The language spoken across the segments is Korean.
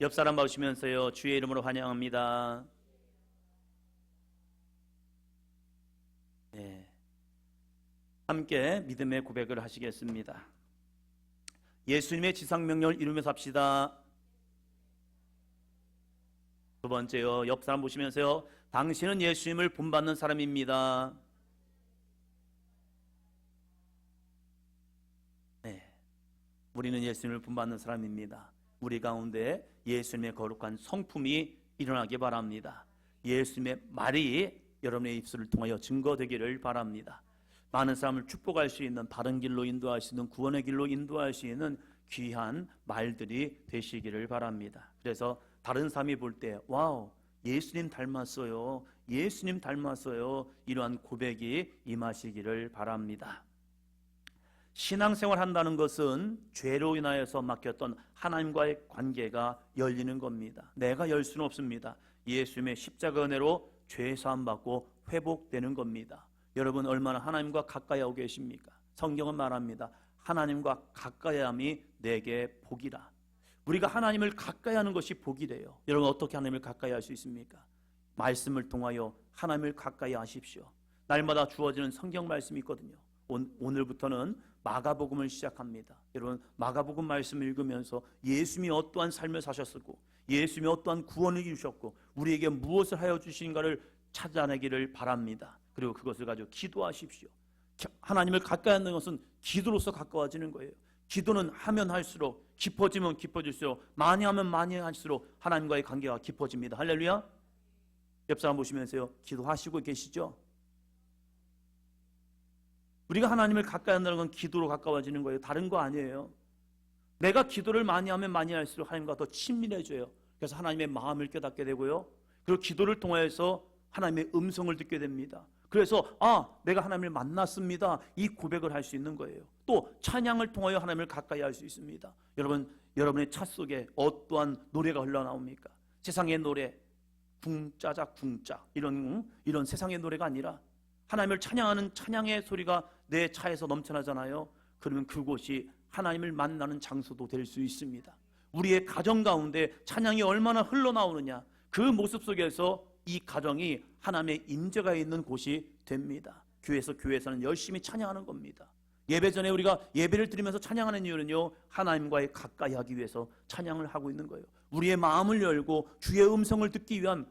옆 사람 보시면서요. 주의 이름으로 환영합니다. 네. 함께 믿음의 고백을 하시겠습니다. 예수님의 지상 명령을 이루면서 합시다. 두 번째요. 옆 사람 보시면서요. 당신은 예수님을 본받는 사람입니다. 네. 우리는 예수님을 본받는 사람입니다. 우리 가운데 예수님의 거룩한 성품이 일어나기 바랍니다. 예수님의 말이 여러분의 입술을 통하여 증거되기를 바랍니다. 많은 사람을 축복할 수 있는 바른 길로 있는 구원의 길로 있는 귀한 말들이 되시기를 바랍니다. 그래서 다른 사람이 볼 때 와우 예수님 닮았어요. 예수님 닮았어요. 이러한 고백이 임하시기를 바랍니다. 신앙생활 한다는 것은 죄로 인하여서 막혔던 하나님과의 관계가 열리는 겁니다. 내가 열 수는 없습니다. 예수님의 십자가 은혜로 죄 사함 받고 회복되는 겁니다. 여러분 얼마나 하나님과 가까이 하고 계십니까? 성경은 말합니다. 하나님과 가까이함이 내게 복이라. 우리가 하나님을 가까이 하는 것이 복이래요. 여러분 어떻게 하나님을 가까이 할 수 있습니까? 말씀을 통하여 하나님을 가까이 하십시오. 날마다 주어지는 성경 말씀이 있거든요. 오늘부터는 마가복음을 시작합니다. 여러분 마가복음 말씀을 읽으면서 예수님이 어떠한 삶을 사셨고 예수님이 어떠한 구원을 이루셨고 우리에게 무엇을 하여 주신가를 찾아내기를 바랍니다. 그리고 그것을 가지고 기도하십시오. 하나님을 가까이 하는 것은 기도로서 가까워지는 거예요. 기도는 하면 할수록 깊어지면 깊어질수록 많이 하면 많이 할수록 하나님과의 관계가 깊어집니다. 할렐루야. 옆 사람 보시면서요. 기도하시고 계시죠? 우리가 하나님을 가까이 한다는 건 기도로 가까워지는 거예요. 다른 거 아니에요. 내가 기도를 많이 하면 많이 할수록 하나님과 더 친밀해져요. 그래서 하나님의 마음을 깨닫게 되고요. 그리고 기도를 통해서 하나님의 음성을 듣게 됩니다. 그래서 아 내가 하나님을 만났습니다. 이 고백을 할 수 있는 거예요. 또 찬양을 통하여 하나님을 가까이 할 수 있습니다. 여러분 여러분의 차 속에 어떠한 노래가 흘러나옵니까? 세상의 노래 궁짜자 궁짜 이런 이런 세상의 노래가 아니라 하나님을 찬양하는 찬양의 소리가 내 차에서 넘쳐나잖아요. 그러면 그곳이 하나님을 만나는 장소도 될 수 있습니다. 우리의 가정 가운데 찬양이 얼마나 흘러나오느냐 그 모습 속에서 이 가정이 하나님의 임재가 있는 곳이 됩니다. 교회에서 교회에서는 열심히 찬양하는 겁니다. 예배 전에 우리가 예배를 드리면서 찬양하는 이유는요 하나님과의 가까이 하기 위해서 찬양을 하고 있는 거예요. 우리의 마음을 열고 주의 음성을 듣기 위한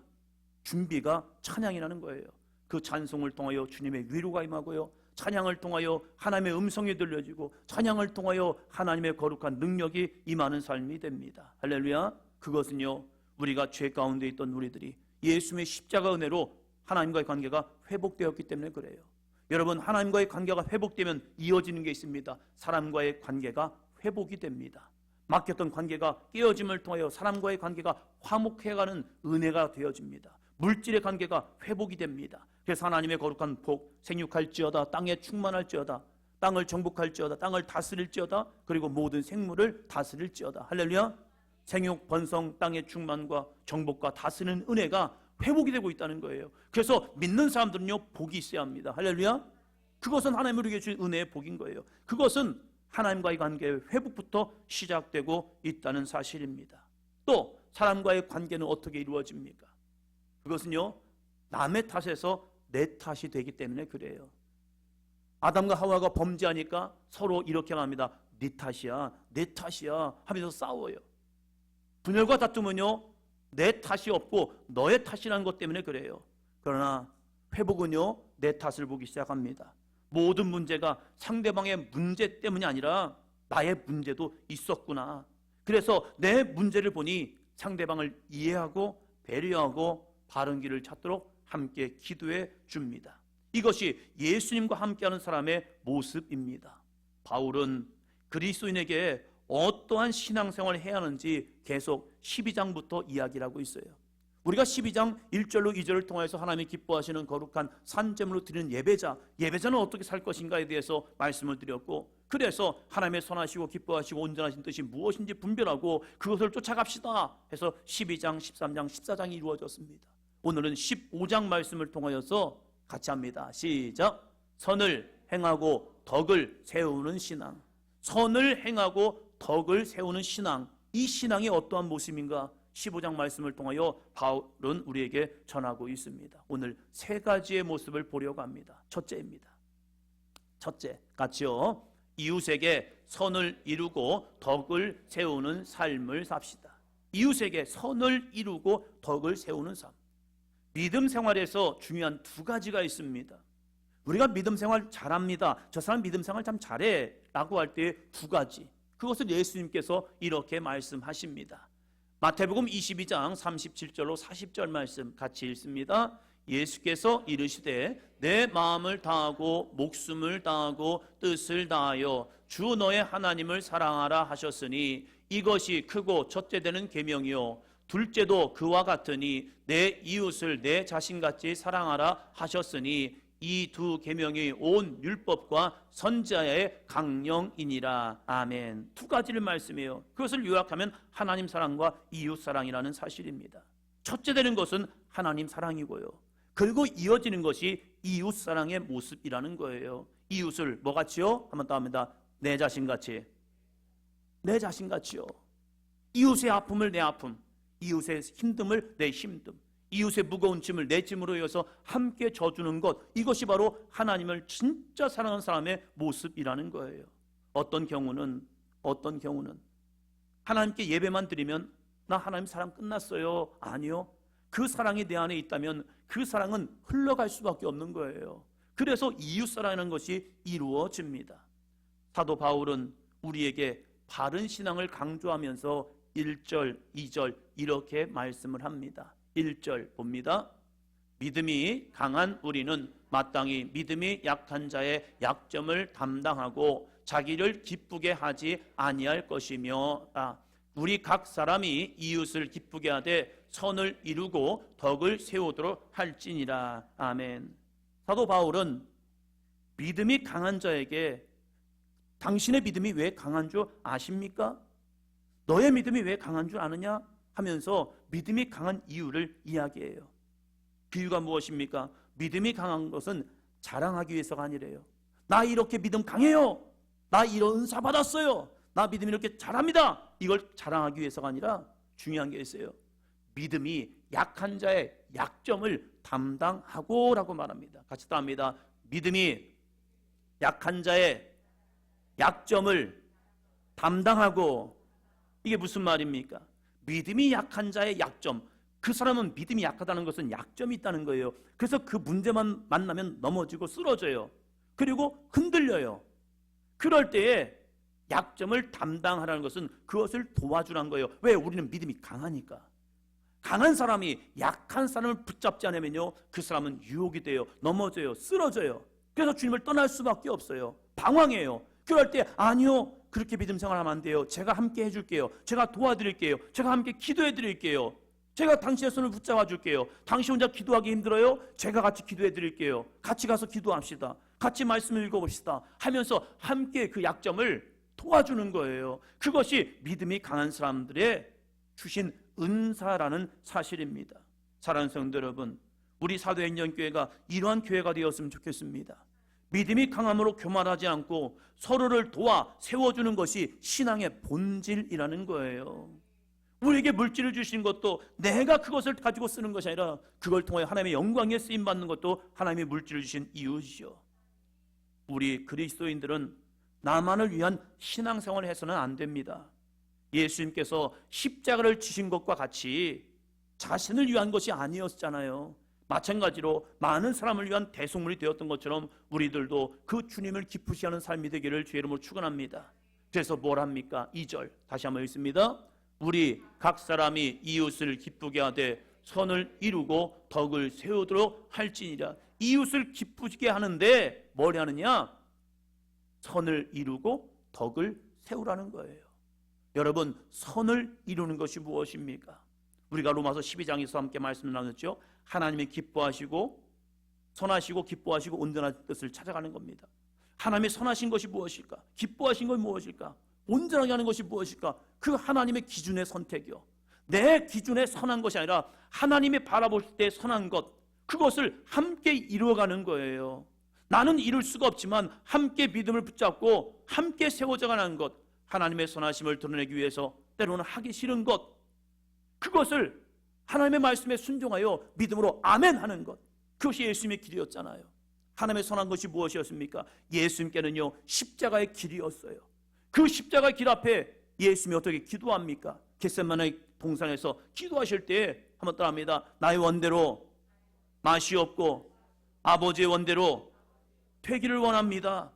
준비가 찬양이라는 거예요. 그 찬송을 통하여 주님의 위로가 임하고요. 찬양을 통하여 하나님의 음성이 들려지고 찬양을 통하여 하나님의 거룩한 능력이 임하는 삶이 됩니다. 할렐루야. 그것은요. 우리가 죄 가운데 있던 우리들이 예수님의 십자가 은혜로 하나님과의 관계가 회복되었기 때문에 그래요. 여러분 하나님과의 관계가 회복되면 이어지는 게 있습니다. 사람과의 관계가 회복이 됩니다. 막혔던 관계가 깨어짐을 통하여 사람과의 관계가 화목해가는 은혜가 되어집니다. 물질의 관계가 회복이 됩니다. 그래서 하나님의 거룩한 복 생육할지어다 땅에 충만할지어다 땅을 정복할지어다 땅을 다스릴지어다 그리고 모든 생물을 다스릴지어다 할렐루야 생육 번성 땅의 충만과 정복과 다스리는 은혜가 회복이 되고 있다는 거예요. 그래서 믿는 사람들은요 복이 있어야 합니다. 할렐루야 그것은 하나님이 우리에게 주신 은혜의 복인 거예요. 그것은 하나님과의 관계의 회복부터 시작되고 있다는 사실입니다. 또 사람과의 관계는 어떻게 이루어집니까? 그것은요 남의 탓에서 내 탓이 되기 때문에 그래요. 아담과 하와가 범죄하니까 서로 이렇게 말합니다. 네 탓이야, 내 탓이야 하면서 싸워요. 분열과 다툼은요 내 탓이 없고 너의 탓이라는 것 때문에 그래요. 그러나 회복은요 내 탓을 보기 시작합니다. 모든 문제가 상대방의 문제 때문이 아니라 나의 문제도 있었구나. 그래서 내 문제를 보니 상대방을 이해하고 배려하고 바른 길을 찾도록 함께 기도해 줍니다. 이것이 예수님과 함께하는 사람의 모습입니다. 바울은 그리스도인에게 어떠한 신앙생활을 해야 하는지 계속 12장부터 이야기를 하고 있어요. 우리가 12장 1절로 2절을 통해서 하나님이 기뻐하시는 거룩한 산재물로 드리는 예배자, 예배자는 어떻게 살 것인가에 대해서 말씀을 드렸고, 그래서 하나님의 선하시고 기뻐하시고 온전하신 뜻이 무엇인지 분별하고 그것을 쫓아갑시다 해서 12장, 13장, 14장이 이루어졌습니다. 오늘은 15장 말씀을 통하여서 같이 합니다. 시작. 선을 행하고 덕을 세우는 신앙. 선을 행하고 덕을 세우는 신앙. 이 신앙이 어떠한 모습인가? 15장 말씀을 통하여 바울은 우리에게 전하고 있습니다. 오늘 세 가지의 모습을 보려고 합니다. 첫째입니다. 첫째, 같이요. 이웃에게 선을 이루고 덕을 세우는 삶을 삽시다. 이웃에게 선을 이루고 덕을 세우는 삶. 믿음 생활에서 중요한 두 가지가 있습니다. 우리가 믿음 생활 잘합니다. 저 사람 믿음 생활 참 잘해. 라고 할 때 두 가지. 그것을 예수님께서 이렇게 말씀하십니다. 마태복음 22장 37절로 40절 말씀 같이 읽습니다. 예수께서 이르시되 내 마음을 다하고 목숨을 다하고 뜻을 다하여 주 너의 하나님을 사랑하라 하셨으니 이것이 크고 첫째 되는 계명이요 둘째도 그와 같으니 내 이웃을 내 자신같이 사랑하라 하셨으니 이 두 계명이 온 율법과 선자의 강령이니라. 아멘. 두 가지를 말씀해요. 그것을 요약하면 하나님 사랑과 이웃 사랑이라는 사실입니다. 첫째 되는 것은 하나님 사랑이고요. 그리고 이어지는 것이 이웃 사랑의 모습이라는 거예요. 이웃을 뭐 같이요? 한번 더 합니다. 내 자신 같이. 내 자신 같이요. 이웃의 아픔을 내 아픔 이웃의 힘듦을 내 힘듦 이웃의 무거운 짐을 내 짐으로 이어서 함께 져주는 것 이것이 바로 하나님을 진짜 사랑하는 사람의 모습이라는 거예요. 어떤 경우는 어떤 경우는 하나님께 예배만 드리면 나 하나님 사랑 끝났어요. 아니요. 그 사랑이 내 안에 있다면 그 사랑은 흘러갈 수밖에 없는 거예요. 그래서 이웃 사랑이라는 것이 이루어집니다. 사도 바울은 우리에게 바른 신앙을 강조하면서 1절, 2절 이렇게 말씀을 합니다. 1절 봅니다. 믿음이 강한 우리는 마땅히 믿음이 약한 자의 약점을 담당하고 자기를 기쁘게 하지 아니할 것이며 아, 우리 각 사람이 이웃을 기쁘게 하되 선을 이루고 덕을 세우도록 할지니라 아멘. 사도 바울은 믿음이 강한 자에게 당신의 믿음이 왜 강한 줄 아십니까? 너의 믿음이 왜 강한 줄 아느냐? 하면서 믿음이 강한 이유를 이야기해요. 그 이유가 무엇입니까? 믿음이 강한 것은 자랑하기 위해서가 아니래요. 나 이렇게 믿음 강해요. 나 이런 은사 받았어요. 나 믿음 이렇게 잘합니다. 이걸 자랑하기 위해서가 아니라 중요한 게 있어요. 믿음이 약한 자의 약점을 담당하고라고 말합니다. 같이 또 합니다. 믿음이 약한 자의 약점을 담당하고 이게 무슨 말입니까? 믿음이 약한 자의 약점. 그 사람은 믿음이 약하다는 것은 약점이 있다는 거예요. 그래서 그 문제만 만나면 넘어지고 쓰러져요. 그리고 흔들려요. 그럴 때에 약점을 담당하라는 것은 그것을 도와주라는 거예요. 왜? 우리는 믿음이 강하니까. 강한 사람이 약한 사람을 붙잡지 않으면요. 그 사람은 유혹이 돼요. 넘어져요. 쓰러져요. 그래서 주님을 떠날 수밖에 없어요. 방황해요. 그럴 때 아니요. 그렇게 믿음 생활하면 안 돼요. 제가 함께 해줄게요. 제가 도와드릴게요. 제가 함께 기도해드릴게요. 제가 당신의 손을 붙잡아 줄게요. 당신 혼자 기도하기 힘들어요? 제가 같이 기도해 드릴게요. 같이 가서 기도합시다. 같이 말씀을 읽어봅시다. 하면서 함께 그 약점을 도와주는 거예요. 그것이 믿음이 강한 사람들의 주신 은사라는 사실입니다. 사랑하는 성도 여러분, 우리 사도행전교회가 이러한 교회가 되었으면 좋겠습니다. 믿음이 강함으로 교만하지 않고 서로를 도와 세워주는 것이 신앙의 본질이라는 거예요. 우리에게 물질을 주신 것도 내가 그것을 가지고 쓰는 것이 아니라 그걸 통해 하나님의 영광에 쓰임 받는 것도 하나님의 물질을 주신 이유시죠. 우리 그리스도인들은 나만을 위한 신앙생활을 해서는 안 됩니다. 예수님께서 십자가를 지신 것과 같이 자신을 위한 것이 아니었잖아요. 마찬가지로 많은 사람을 위한 대속물이 되었던 것처럼 우리들도 그 주님을 기쁘시 하는 삶이 되기를 주의 이름으로 축원합니다. 그래서 뭘 합니까? 2절 다시 한번 읽습니다. 우리 각 사람이 이웃을 기쁘게 하되 선을 이루고 덕을 세우도록 할지니라. 이웃을 기쁘게 하는데 뭘 하느냐? 선을 이루고 덕을 세우라는 거예요. 여러분, 선을 이루는 것이 무엇입니까? 우리가 로마서 12장에서 함께 말씀을 나눴죠. 하나님이 기뻐하시고 선하시고 기뻐하시고 온전한 뜻을 찾아가는 겁니다. 하나님의 선하신 것이 무엇일까? 기뻐하신 것이 무엇일까? 온전하게 하는 것이 무엇일까? 그 하나님의 기준의 선택이요. 내 기준에 선한 것이 아니라 하나님이 바라볼 때 선한 것, 그것을 함께 이루어가는 거예요. 나는 이룰 수가 없지만 함께 믿음을 붙잡고 함께 세워져 가는 것, 하나님의 선하심을 드러내기 위해서 때로는 하기 싫은 것, 그것을 하나님의 말씀에 순종하여 믿음으로 아멘 하는 것. 그것이 예수님의 길이었잖아요. 하나님의 선한 것이 무엇이었습니까? 예수님께는요, 십자가의 길이었어요. 그 십자가의 길 앞에 예수님이 어떻게 기도합니까? 겟셋만의 동산에서 기도하실 때 한번 따라합니다. 나의 원대로 맛이 없고 아버지의 원대로 되기를 원합니다.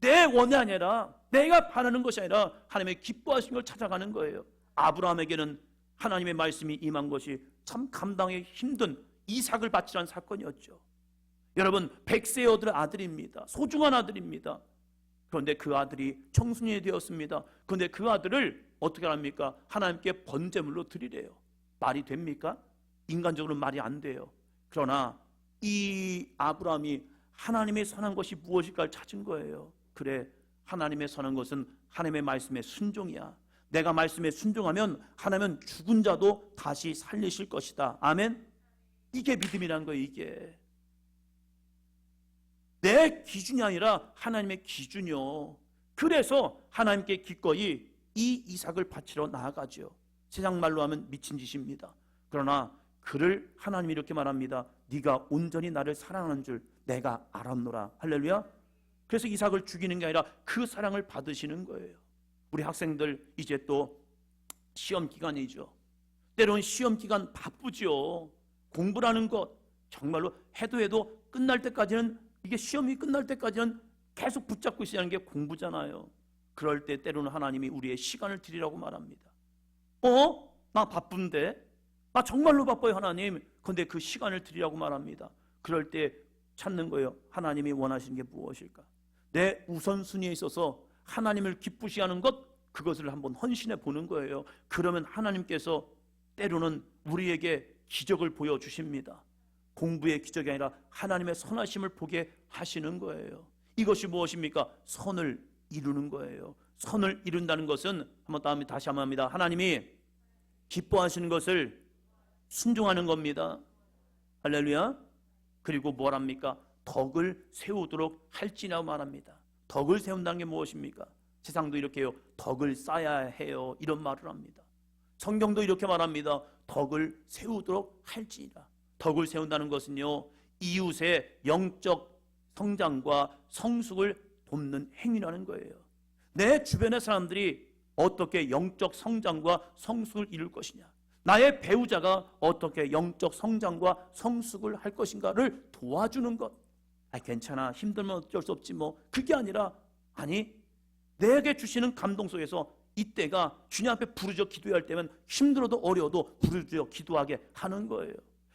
내 원이 아니라 내가 바라는 것이 아니라 하나님의 기뻐하신 걸 찾아가는 거예요. 아브라함에게는 하나님의 말씀이 임한 것이 참 감당하기 힘든 이삭을 바치라는 사건이었죠. 여러분 백세의 얻을 아들입니다. 소중한 아들입니다. 그런데 그 아들이 청순이 되었습니다. 그런데 그 아들을 어떻게 합니까? 하나님께 번제물로 드리래요. 말이 됩니까? 인간적으로 말이 안 돼요. 그러나 이 아브라함이 하나님의 선한 것이 무엇일까를 찾은 거예요. 그래, 하나님의 선한 것은 하나님의 말씀에 순종이야. 내가 말씀에 순종하면 하나님은 죽은 자도 다시 살리실 것이다. 아멘. 이게 믿음이라는 거예요. 이게 내 기준이 아니라 하나님의 기준이요. 그래서 하나님께 기꺼이 이 이삭을 바치러 나아가죠. 세상 말로 하면 미친 짓입니다. 그러나 그를 하나님이 이렇게 말합니다. 네가 온전히 나를 사랑하는 줄 내가 알았노라. 할렐루야. 그래서 이삭을 죽이는 게 아니라 그 사랑을 받으시는 거예요. 우리 학생들 이제 또 시험 기간이죠. 때로는 시험 기간 바쁘죠. 공부라는 것 정말로 해도 해도 끝날 때까지는 이게 시험이 끝날 때까지는 계속 붙잡고 있어야 하는 게 공부잖아요. 그럴 때 때로는 하나님이 우리의 시간을 드리라고 말합니다. 어? 나 바쁜데? 나 정말로 바빠요, 하나님. 근데 그 시간을 드리라고 말합니다. 그럴 때 찾는 거예요. 하나님이 원하시는 게 무엇일까? 내 우선순위에 있어서 하나님을 기쁘시 하는 것, 그것을 한번 헌신해 보는 거예요. 그러면 하나님께서 때로는 우리에게 기적을 보여 주십니다. 공부의 기적이 아니라 하나님의 선하심을 보게 하시는 거예요. 이것이 무엇입니까? 선을 이루는 거예요. 선을 이룬다는 것은 한번 다음에 다시 한번 합니다. 하나님이 기뻐하시는 것을 순종하는 겁니다. 할렐루야. 그리고 뭘 합니까? 덕을 세우도록 할지라고 말합니다. 덕을 세운다는 게 무엇입니까? 세상도 이렇게 요 덕을 쌓아야 해요. 이런 말을 합니다. 성경도 이렇게 말합니다. 덕을 세우도록 할지라. 덕을 세운다는 것은요. 이웃의 영적 성장과 성숙을 돕는 행위라는 거예요. 내 주변의 사람들이 어떻게 영적 성장과 성숙을 이룰 것이냐. 나의 배우자가 어떻게 영적 성장과 성숙을 할 것인가를 도와주는 것. 아, 괜찮아. 힘들면 어쩔 수 없지 뭐. 그게 아니라 아니 내게 주시는 감동 속에서 이때가 주님 앞에 부르짖어 기도할 때면 힘들어도 어려워도 부르짖어 기도하게 하는 거예요.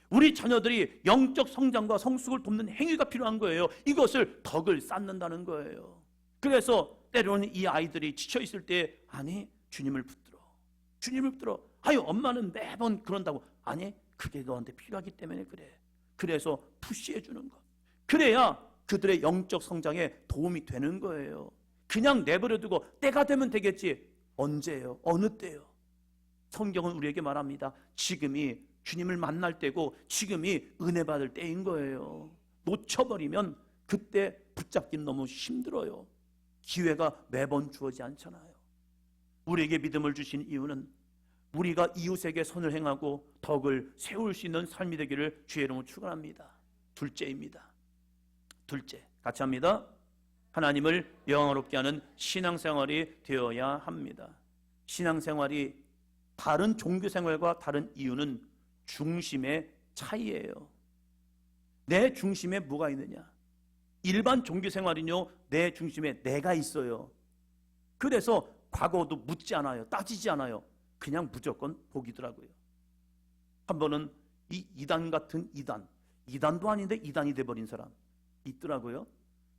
우리 자녀들이 영적 성장과 성숙을 돕는 행위가 필요한 거예요. 이것을 덕을 쌓는다는 거예요. 그래서 때로는 이 아이들이 지쳐 있을 때 아니 주님을 붙들어. 주님을 붙들어. 아유 엄마는 매번 그런다고. 아니 그게 너한테 필요하기 때문에 그래. 그래서 푸시해 주는 것. 그래야 그들의 영적 성장에 도움이 되는 거예요. 그냥 내버려 두고 때가 되면 되겠지. 언제예요? 어느 때요? 성경은 우리에게 말합니다. 지금이 주님을 만날 때고 지금이 은혜 받을 때인 거예요. 놓쳐버리면 그때 붙잡기는 너무 힘들어요. 기회가 매번 주어지 않잖아요. 우리에게 믿음을 주신 이유는 우리가 이웃에게 선을 행하고 덕을 세울 수 있는 삶이 되기를 주의 이름으로 축원합니다. 둘째입니다. 둘째, 같이 합니다. 하나님을 영화롭게 하는 신앙생활이 되어야 합니다. 신앙생활이 다른 종교생활과 다른 이유는 중심의 차이예요. 내 중심에 뭐가 있느냐? 일반 종교생활은요, 내 중심에 내가 있어요. 그래서 과거도 묻지 않아요. 따지지 않아요. 그냥 무조건 복이더라고요. 한 번은 이 이단 같은 이단, 이단도 아닌데 이단이 돼버린 사람 있더라고요.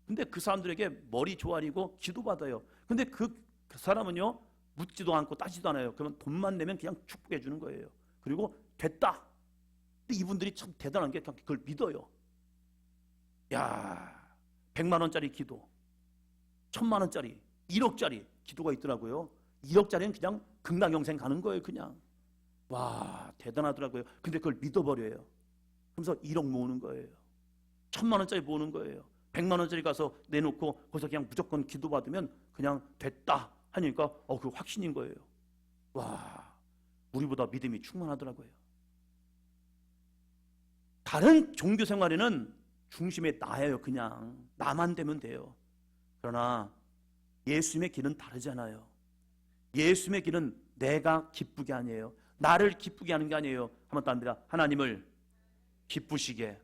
근데 그 사람들에게 머리 조아리고 기도받아요. 근데 그, 그 사람은요, 묻지도 않고 따지도 않아요. 그러면 돈만 내면 그냥 축복해 주는 거예요. 그리고 됐다. 근데 이분들이 참 대단한 게 그걸 믿어요. 야, 100만 원짜리 기도, 1000만 원짜리, 1억짜리 기도가 있더라고요. 1억짜리는 그냥 극락영생 가는 거예요, 그냥. 와, 대단하더라고요. 근데 그걸 믿어버려요. 그러면서 1억 모으는 거예요. 1000만 원짜리 모으는 거예요. 100만 원짜리 가서 내놓고 거기서 그냥 무조건 기도받으면 그냥 됐다 하니까 어, 그 확신인 거예요. 와, 우리보다 믿음이 충만하더라고요. 다른 종교 생활에는 중심에 나예요, 그냥. 나만 되면 돼요. 그러나 예수님의 길은 다르잖아요. 예수님의 길은 내가 기쁘게 아니에요. 나를 기쁘게 하는 게 아니에요. 한번 더 합니다. 하나님을 기쁘시게.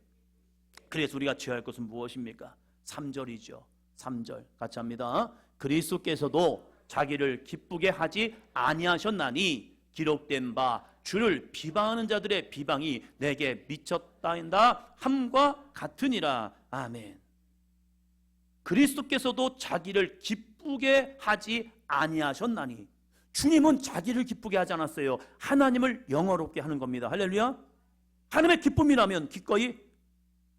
그래서 우리가 취할 것은 무엇입니까? 3절이죠. 3절 같이 합니다. 그리스도께서도 자기를 기쁘게 하지 아니하셨나니 기록된 바 주를 비방하는 자들의 비방이 내게 미쳤다인다 함과 같으니라. 아멘. 그리스도께서도 자기를 기쁘게 하지 아니하셨나니 주님은 자기를 기쁘게 하지 않았어요. 하나님을 영어롭게 하는 겁니다. 할렐루야. 하나님의 기쁨이라면 기꺼이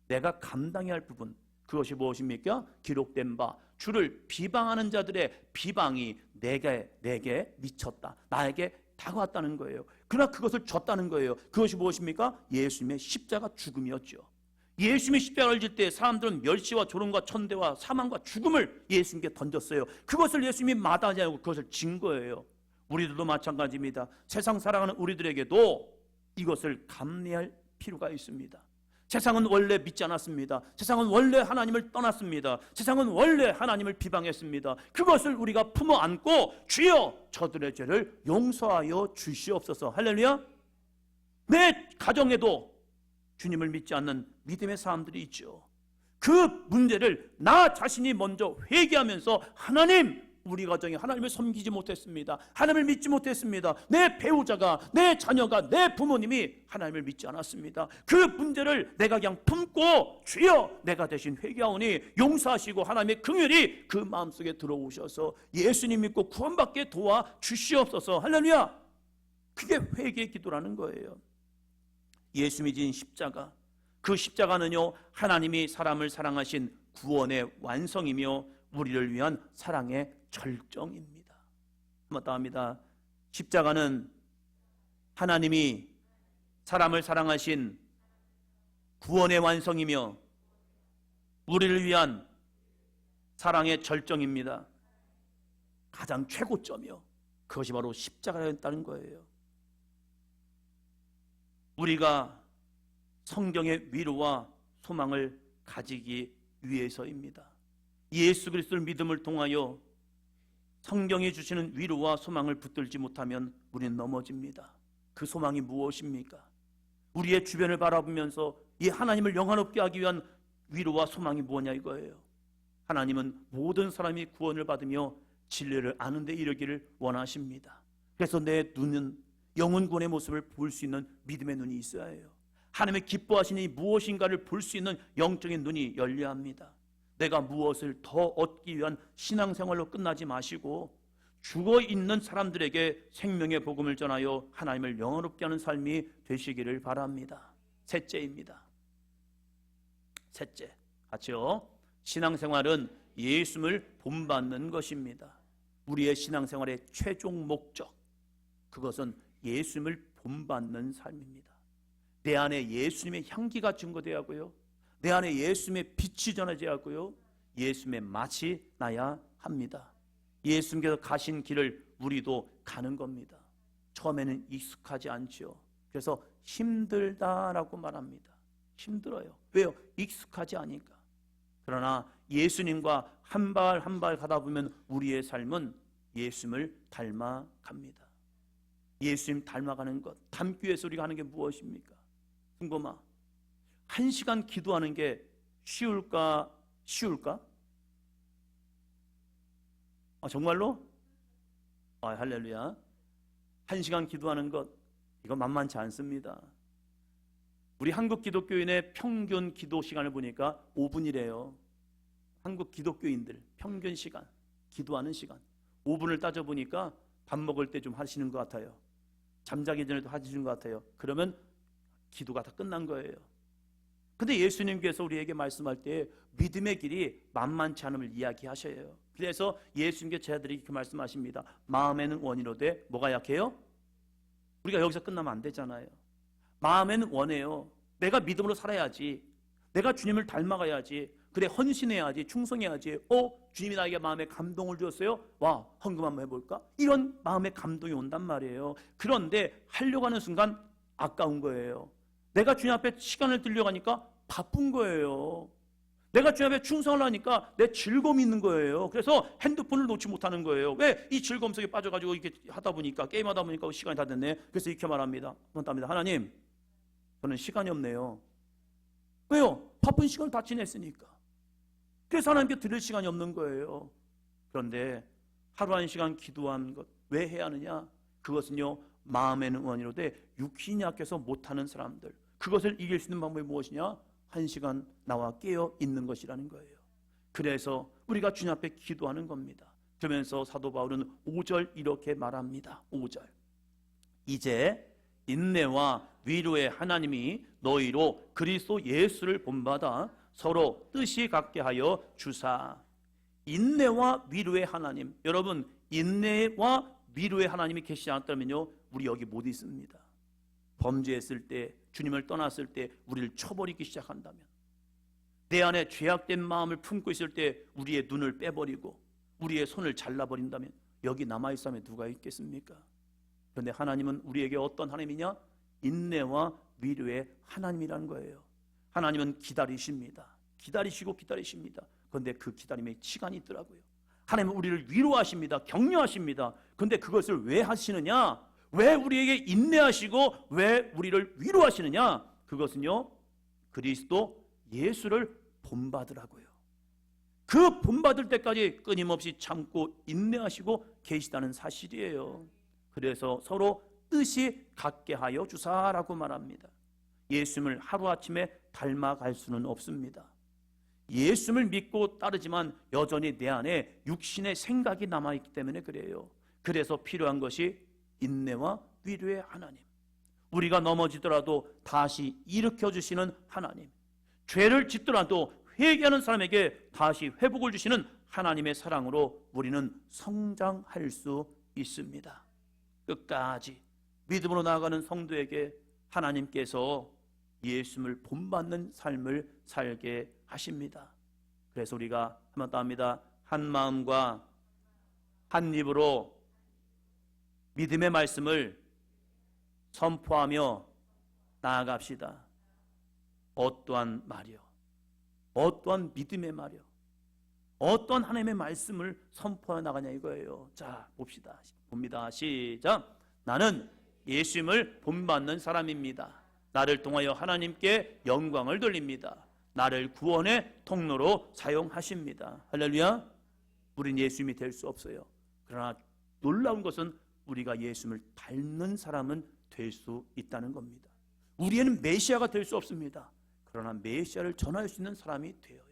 내가 감당해야 할 부분 그것이 무엇입니까? 기록된 바 주를 비방하는 자들의 비방이 내게 내게 미쳤다. 나에게 다가왔다는 거예요. 그러나 그것을 졌다는 거예요. 그것이 무엇입니까? 예수님의 십자가 죽음이었죠. 예수님이 십자가를 질 때 사람들은 멸시와 조롱과 천대와 사망과 죽음을 예수님께 던졌어요. 그것을 예수님이 마다하지 않고 그것을 진 거예요. 우리들도 마찬가지입니다. 세상 살아가는 우리들에게도 이것을 감내할 필요가 있습니다. 세상은 원래 믿지 않았습니다. 세상은 원래 하나님을 떠났습니다. 세상은 원래 하나님을 비방했습니다. 그것을 우리가 품어 안고 주여 저들의 죄를 용서하여 주시옵소서. 할렐루야. 내 가정에도 주님을 믿지 않는 믿음의 사람들이 있죠. 그 문제를 나 자신이 먼저 회개하면서 하나님 우리 가정에 하나님을 섬기지 못했습니다. 하나님을 믿지 못했습니다. 내 배우자가, 내 자녀가, 내 부모님이 하나님을 믿지 않았습니다. 그 문제를 내가 그냥 품고 주여 내가 대신 회개하오니 용서하시고 하나님의 긍휼이 그 마음속에 들어오셔서 예수님 믿고 구원받게 도와 주시옵소서. 할렐루야. 그게 회개의 기도라는 거예요. 예수님이 진 십자가 그 십자가는요 하나님이 사람을 사랑하신 구원의 완성이며 우리를 위한 사랑의 절정입니다. 더 합니다. 십자가는 하나님이 사람을 사랑하신 구원의 완성이며 우리를 위한 사랑의 절정입니다. 가장 최고점이요. 그것이 바로 십자가였다는 거예요. 우리가 성경의 위로와 소망을 가지기 위해서입니다. 예수 그리스도를 믿음을 통하여 성경이 주시는 위로와 소망을 붙들지 못하면 우리는 넘어집니다. 그 소망이 무엇입니까? 우리의 주변을 바라보면서 이 하나님을 영화롭게 하기 위한 위로와 소망이 뭐냐 이거예요. 하나님은 모든 사람이 구원을 받으며 진리를 아는 데 이르기를 원하십니다. 그래서 내 눈은 영혼군의 모습을 볼 수 있는 믿음의 눈이 있어야 해요. 하나님의 기뻐하시니 무엇인가를 볼 수 있는 영적인 눈이 열려야 합니다. 내가 무엇을 더 얻기 위한 신앙생활로 끝나지 마시고 죽어 있는 사람들에게 생명의 복음을 전하여 하나님을 영원롭게 하는 삶이 되시기를 바랍니다. 셋째입니다. 셋째, 같이요. 신앙생활은 예수를 본받는 것입니다. 우리의 신앙생활의 최종 목적, 그것은 예수님을 본받는 삶입니다. 내 안에 예수님의 향기가 증거되어야 하고요. 내 안에 예수님의 빛이 전해져야 하고요. 예수님의 맛이 나야 합니다. 예수님께서 가신 길을 우리도 가는 겁니다. 처음에는 익숙하지 않죠. 그래서 힘들다라고 말합니다. 힘들어요. 왜요? 익숙하지 않으니까. 그러나 예수님과 한 발 한 발 가다 보면 우리의 삶은 예수님을 닮아갑니다. 예수님 닮아가는 것, 닮기 위해서 우리가 하는 게 무엇입니까? 궁금하. 한 시간 기도하는 게 쉬울까? 쉬울까? 아, 정말로? 아, 할렐루야. 한 시간 기도하는 것, 이거 만만치 않습니다. 우리 한국 기독교인의 평균 기도 시간을 보니까 5분이래요. 한국 기독교인들 평균 시간, 기도하는 시간. 5분을 따져보니까 밥 먹을 때 좀 하시는 것 같아요. 잠자기 전에도 하시는 것 같아요. 그러면 기도가 다 끝난 거예요. 근데 예수님께서 우리에게 말씀할 때 믿음의 길이 만만치 않음을 이야기하셔요. 그래서 예수님께 제자들이 이렇게 말씀하십니다. 마음에는 원이로되 뭐가 약해요? 우리가 여기서 끝나면 안 되잖아요. 마음에는 원해요. 내가 믿음으로 살아야지. 내가 주님을 닮아가야지. 그래 헌신해야지 충성해야지 어 주님이 나에게 마음에 감동을 주었어요 와 헌금 한번 해볼까 이런 마음의 감동이 온단 말이에요 그런데 하려고 하는 순간 아까운 거예요 내가 주님 앞에 시간을 들려고 하니까 바쁜 거예요. 내가 주님 앞에 충성을 하니까 내 즐거움이 있는 거예요. 그래서 핸드폰을 놓지 못하는 거예요. 왜? 이 즐거움 속에 빠져가지고 이렇게 하다 보니까 게임하다 보니까 시간이 다 됐네. 그래서 이렇게 말합니다. 한답니다. 하나님 저는 시간이 없네요. 왜요? 바쁜 시간 다 지냈으니까. 그래서 하나님께 드릴 시간이 없는 거예요. 그런데 하루 한 시간 기도한 것 왜 해야 하느냐? 그것은요 마음에는 응원이로되 육신이 약해서 못하는 사람들 그것을 이길 수 있는 방법이 무엇이냐? 한 시간 나와 깨어 있는 것이라는 거예요. 그래서 우리가 주님 앞에 기도하는 겁니다. 그러면서 사도 바울은 5절 이렇게 말합니다. 5절 이제 인내와 위로의 하나님이 너희로 그리스도 예수를 본받아 서로 뜻이 같게 하여 주사. 인내와 위로의 하나님. 여러분, 인내와 위로의 하나님이 계시지 않았다면요, 우리 여기 못 있습니다. 범죄했을 때, 주님을 떠났을 때, 우리를 쳐버리기 시작한다면, 내 안에 죄악된 마음을 품고 있을 때, 우리의 눈을 빼버리고, 우리의 손을 잘라버린다면, 여기 남아있으면 누가 있겠습니까? 그런데 하나님은 우리에게 어떤 하나님이냐? 인내와 위로의 하나님이라는 거예요. 하나님은 기다리십니다. 기다리시고 기다리십니다. 그런데 그 기다림에 시간이 있더라고요. 하나님은 우리를 위로하십니다. 격려하십니다. 그런데 그것을 왜 하시느냐? 왜 우리에게 인내하시고 왜 우리를 위로하시느냐? 그것은요. 그리스도 예수를 본받으라고요. 그 본받을 때까지 끊임없이 참고 인내하시고 계시다는 사실이에요. 그래서 서로 뜻이 같게 하여 주사라고 말합니다. 예수님을 하루아침에 닮아갈 수는 없습니다. 예수님을 믿고 따르지만 여전히 내 안에 육신의 생각이 남아있기 때문에 그래요. 그래서 필요한 것이 인내와 위로의 하나님. 우리가 넘어지더라도 다시 일으켜 주시는 하나님. 죄를 짓더라도 회개하는 사람에게 다시 회복을 주시는 하나님의 사랑으로 우리는 성장할 수 있습니다. 끝까지 믿음으로 나아가는 성도에게 하나님께서 예수님을 본받는 삶을 살게 하십니다. 그래서 우리가 한번 더 합니다. 한 마음과 한 입으로 믿음의 말씀을 선포하며 나아갑시다. 어떠한 말이요. 어떠한 믿음의 말이요. 어떤 하나님의 말씀을 선포해 나가냐 이거예요. 자, 봅시다. 봅니다. 시작. 나는 예수님을 본받는 사람입니다. 나를 통하여 하나님께 영광을 돌립니다. 나를 구원의 통로로 사용하십니다. 할렐루야. 우린 예수님이 될 수 없어요. 그러나 놀라운 것은 우리가 예수님을 닮는 사람은 될 수 있다는 겁니다. 우리에는 메시아가 될 수 없습니다. 그러나 메시아를 전할 수 있는 사람이 되어요.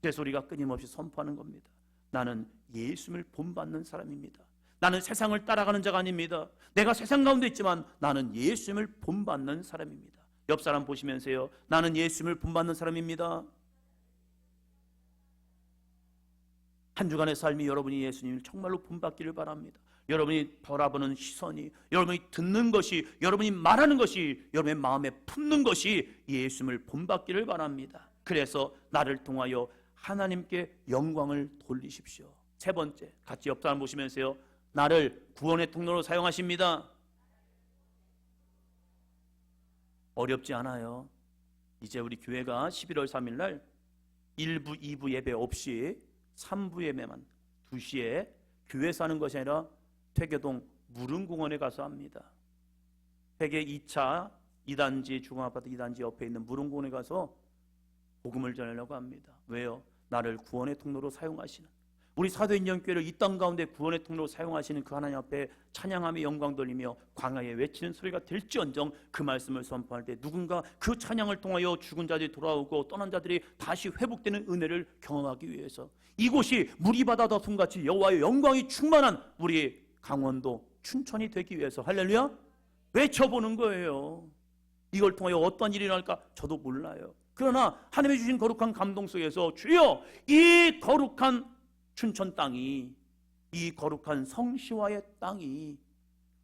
그래서 우리가 끊임없이 선포하는 겁니다. 나는 예수님을 본받는 사람입니다. 나는 세상을 따라가는 자가 아닙니다. 내가 세상 가운데 있지만 나는 예수님을 본받는 사람입니다. 옆 사람 보시면서요. 나는 예수님을 본받는 사람입니다. 한 주간의 삶이 여러분이 예수님을 정말로 본받기를 바랍니다. 여러분이 바라보는 시선이, 여러분이 듣는 것이, 여러분이 말하는 것이, 여러분의 마음에 품는 것이 예수님을 본받기를 바랍니다. 그래서 나를 통하여 하나님께 영광을 돌리십시오. 세 번째, 같이 옆 사람 보시면서요. 나를 구원의 통로로 사용하십니다. 어렵지 않아요. 이제 우리 교회가 11월 3일 날 1부, 2부 예배 없이 3부 예배만 2시에 교회에서 하는 것이 아니라 퇴계동 무릉공원에 가서 합니다. 회계 2차 2단지 중앙아파트 2단지 옆에 있는 무릉공원에 가서 복음을 전하려고 합니다. 왜요? 나를 구원의 통로로 사용하시는 우리 사도인연교회를 이 땅 가운데 구원의 통로로 사용하시는 그 하나님 앞에 찬양하며 영광 돌리며 광야에 외치는 소리가 될지언정 그 말씀을 선포할 때 누군가 그 찬양을 통하여 죽은 자들이 돌아오고 떠난 자들이 다시 회복되는 은혜를 경험하기 위해서 이곳이 무리바다 덮음같이 여호와의 영광이 충만한 우리 강원도 춘천이 되기 위해서 할렐루야 외쳐보는 거예요. 이걸 통하여 어떤 일이 날까 저도 몰라요. 그러나 하나님이 주신 거룩한 감동 속에서 주여 이 거룩한 춘천 땅이 이 거룩한 성시와의 땅이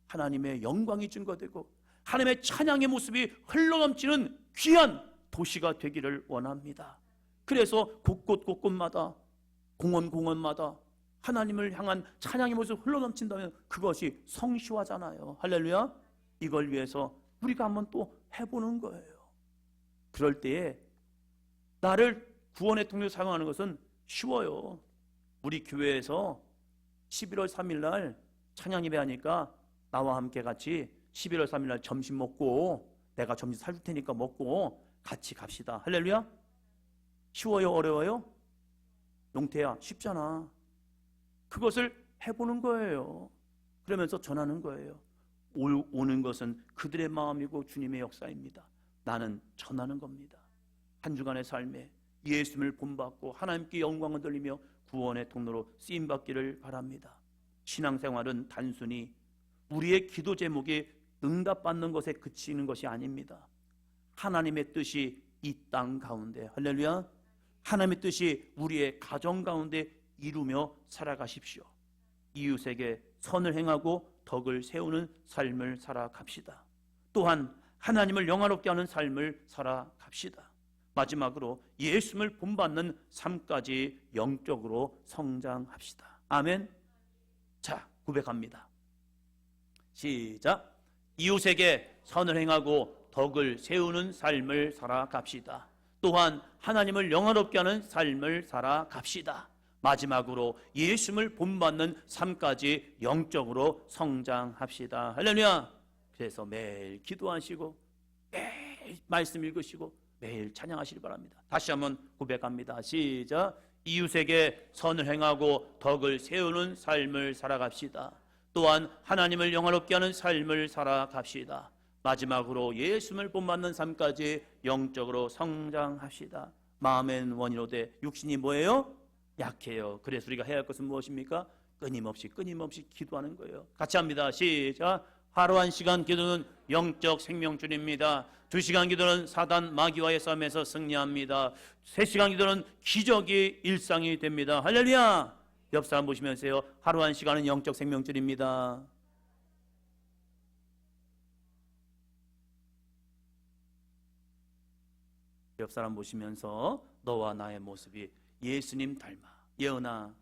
하나님의 영광이 증거되고 하나님의 찬양의 모습이 흘러넘치는 귀한 도시가 되기를 원합니다. 그래서 곳곳 곳곳마다 공원 공원마다 하나님을 향한 찬양의 모습 흘러넘친다면 그것이 성시화잖아요. 할렐루야. 이걸 위해서 우리가 한번 또 해보는 거예요. 그럴 때에 나를 구원의 통로로 사용하는 것은 쉬워요. 우리 교회에서 11월 3일 날 찬양 예배하니까 나와 함께 같이 11월 3일 날 점심 먹고 내가 점심 사줄 테니까 먹고 같이 갑시다. 할렐루야. 쉬워요, 어려워요? 용태야, 쉽잖아. 그것을 해보는 거예요. 그러면서 전하는 거예요. 오- 오는 것은 그들의 마음이고 주님의 역사입니다. 나는 전하는 겁니다. 한 주간의 삶에 예수님을 본받고 하나님께 영광을 돌리며 구원의 통로로 쓰임 받기를 바랍니다. 신앙생활은 단순히 우리의 기도 제목이 응답받는 것에 그치는 것이 아닙니다. 하나님의 뜻이 이 땅 가운데 할렐루야 하나님의 뜻이 우리의 가정 가운데 이루며 살아가십시오. 이웃에게 선을 행하고 덕을 세우는 삶을 살아갑시다. 또한 하나님을 영화롭게 하는 삶을 살아갑시다. 마지막으로 예수님을 본받는 삶까지 영적으로 성장합시다. 아멘. 자, 고백합니다. 시작. 이웃에게 선을 행하고 덕을 세우는 삶을 살아갑시다. 또한 하나님을 영화롭게 하는 삶을 살아갑시다. 마지막으로 예수님을 본받는 삶까지 영적으로 성장합시다. 할렐루야. 그래서 매일 기도하시고 매일 말씀 읽으시고 매일 찬양하시기 바랍니다. 다시 한번 고백합니다. 시작. 이웃에게 선을 행하고 덕을 세우는 삶을 살아갑시다. 또한 하나님을 영화롭게 하는 삶을 살아갑시다. 마지막으로 예수님을 본받는 삶까지 영적으로 성장합시다. 마음엔 원이로되 육신이 뭐예요? 약해요. 그래서 우리가 해야 할 것은 무엇입니까? 끊임없이 끊임없이 기도하는 거예요. 같이 합니다. 시작. 하루 한 시간 기도는 영적 생명줄입니다. 두 시간 기도는 사단 마귀와의 싸움에서 승리합니다. 세 시간 기도는 기적이 일상이 됩니다. 할렐루야! 옆 사람 보시면서요. 하루 한 시간은 영적 생명줄입니다. 옆 사람 보시면서 너와 나의 모습이 예수님 닮아. 예은아,